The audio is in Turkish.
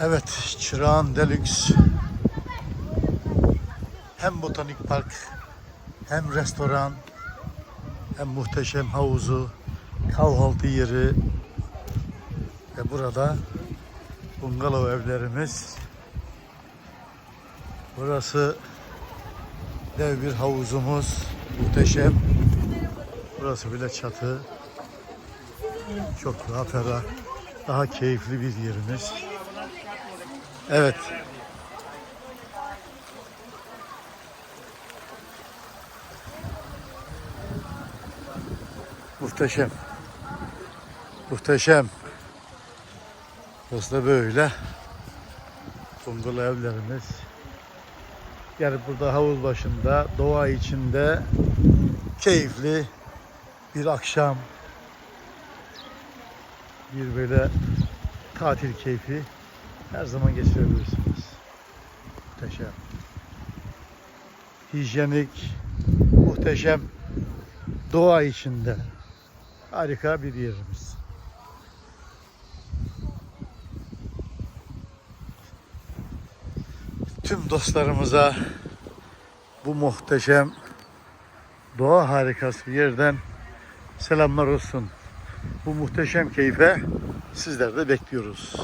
Evet, Çırağan Deluxe hem botanik park, hem restoran, hem muhteşem havuzu, kahvaltı yeri ve burada bungalov evlerimiz. Burası dev bir havuzumuz, muhteşem. Burası bile çatı. Çok daha ferah, daha keyifli bir yerimiz. Evet. Muhteşem. Muhteşem. Burası böyle. Bungalov evlerimiz. Yani burada havuz başında, doğa içinde keyifli bir akşam bir böyle tatil keyfi her zaman geçirebilirsiniz. Muhteşem. Hijyenik, muhteşem doğa içinde harika bir yerimiz. Tüm dostlarımıza bu muhteşem doğa harikası yerden selamlar olsun. Bu muhteşem keyfe sizler de bekliyoruz.